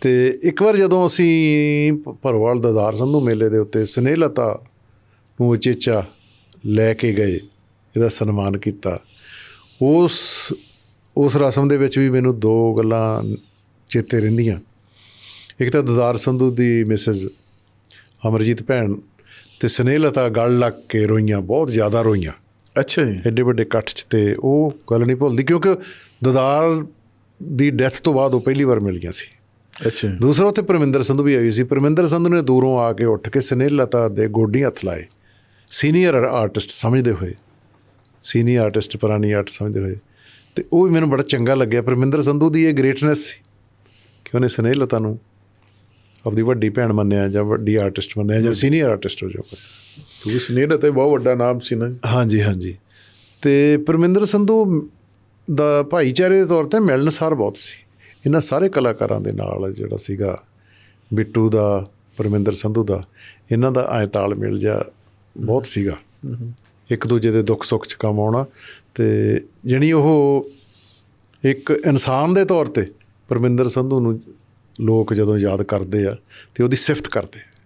ਤੇ ਇੱਕ ਵਾਰ ਜਦੋਂ ਅਸੀਂ ਭਰੋਵਾਲ ਦਦਾਰ ਸੰਧੂ ਮੇਲੇ ਦੇ ਉੱਤੇ ਸਨੇਹਲਤਾ ਨੂੰ ਉਚੇਚਾ ਲੈ ਕੇ ਗਏ ਇਹਦਾ ਸਨਮਾਨ ਕੀਤਾ ਉਸ ਉਸ ਰਸਮ ਦੇ ਵਿੱਚ ਵੀ ਮੈਨੂੰ ਦੋ ਗੱਲਾਂ ਚੇਤੇ ਰਹਿੰਦੀਆਂ। ਇੱਕ ਤਾਂ ਦਦਾਰ ਸੰਧੂ ਦੀ ਮਿਸਿਸ ਅਮਰਜੀਤ ਭੈਣ ਤੇ ਸਨੇਹਲਤਾ ਗਲ ਲੱਗ ਕੇ ਰੋਈਆਂ ਬਹੁਤ ਜ਼ਿਆਦਾ ਰੋਈਆਂ। ਅੱਛਾ ਜੀ। ਐਡੇ ਵੱਡੇ ਇਕੱਠ 'ਚ ਤੇ ਉਹ ਗੱਲ ਨਹੀਂ ਭੁੱਲਦੀ ਕਿਉਂਕਿ ਦਦਾਰ ਦੀ ਡੈਥ ਤੋਂ ਬਾਅਦ ਉਹ ਪਹਿਲੀ ਵਾਰ ਮਿਲ ਗਿਆ ਸੀ। ਅੱਛਾ। ਦੂਸਰਾ ਉੱਥੇ ਪਰਮਿੰਦਰ ਸੰਧੂ ਵੀ ਆਈ ਸੀ। ਪਰਮਿੰਦਰ ਸੰਧੂ ਨੇ ਦੂਰੋਂ ਆ ਕੇ ਉੱਠ ਕੇ ਸਨੇਹਲਤਾ ਦੇ ਗੋਡੀ ਹੱਥ ਲਾਏ। ਸੀਨੀਅਰ ਆਰਟਿਸਟ ਸਮਝਦੇ ਹੋਏ। ਸੀਨੀਅਰ ਆਰਟਿਸਟ ਪੁਰਾਣੀ ਆਰਟ ਸਮਝਦੇ ਹੋਏ। ਤੇ ਉਹ ਵੀ ਮੈਨੂੰ ਬੜਾ ਚੰਗਾ ਲੱਗਿਆ। ਪਰਮਿੰਦਰ ਸੰਧੂ ਦੀ ਇਹ ਗ੍ਰੇਟਨੈਸ ਸੀ ਕਿ ਉਹਨੇ ਸਨੇਹਲਤਾ ਨੂੰ ਆਪਦੀ ਵੱਡੀ ਭੈਣ ਮੰਨਿਆ ਜਾਂ ਵੱਡੀ ਆਰਟਿਸਟ ਮੰਨਿਆ ਜਾਂ ਸੀਨੀਅਰ ਆਰਟਿਸਟ ਹੋ ਜਾਓ। ਕਿਉਂਕਿ ਸਨੇਹ ਤੇ ਬਹੁਤ ਵੱਡਾ ਨਾਮ ਸੀ ਨਾ। ਹਾਂਜੀ ਹਾਂਜੀ। ਤੇ ਪਰਮਿੰਦਰ ਸੰਧੂ ਦਾ ਭਾਈਚਾਰੇ ਦੇ ਤੌਰ ਤੇ ਮਿਲਣਸਾਰ ਬਹੁਤ ਸੀ। ਇਹਨਾਂ ਸਾਰੇ ਕਲਾਕਾਰਾਂ ਦੇ ਨਾਲ ਜਿਹੜਾ ਸੀਗਾ ਬਿੱਟੂ ਦਾ ਪਰਮਿੰਦਰ ਸੰਧੂ ਦਾ ਇਹਨਾਂ ਦਾ ਐ ਤਾਲਮੇਲ ਜਿਹਾ ਬਹੁਤ ਸੀਗਾ। ਇੱਕ ਦੂਜੇ ਦੇ ਦੁੱਖ ਸੁੱਖ ਚ ਕੰਮ ਆਉਣਾ ਤੇ ਜਣੀ ਉਹ ਇੱਕ ਇਨਸਾਨ ਦੇ ਤੌਰ ਤੇ ਪਰਮਿੰਦਰ ਸੰਧੂ ਨੂੰ ਲੋਕ ਜਦੋਂ ਯਾਦ ਕਰਦੇ ਆ ਤੇ ਉਹਦੀ ਸਿਫਤ ਕਰਦੇ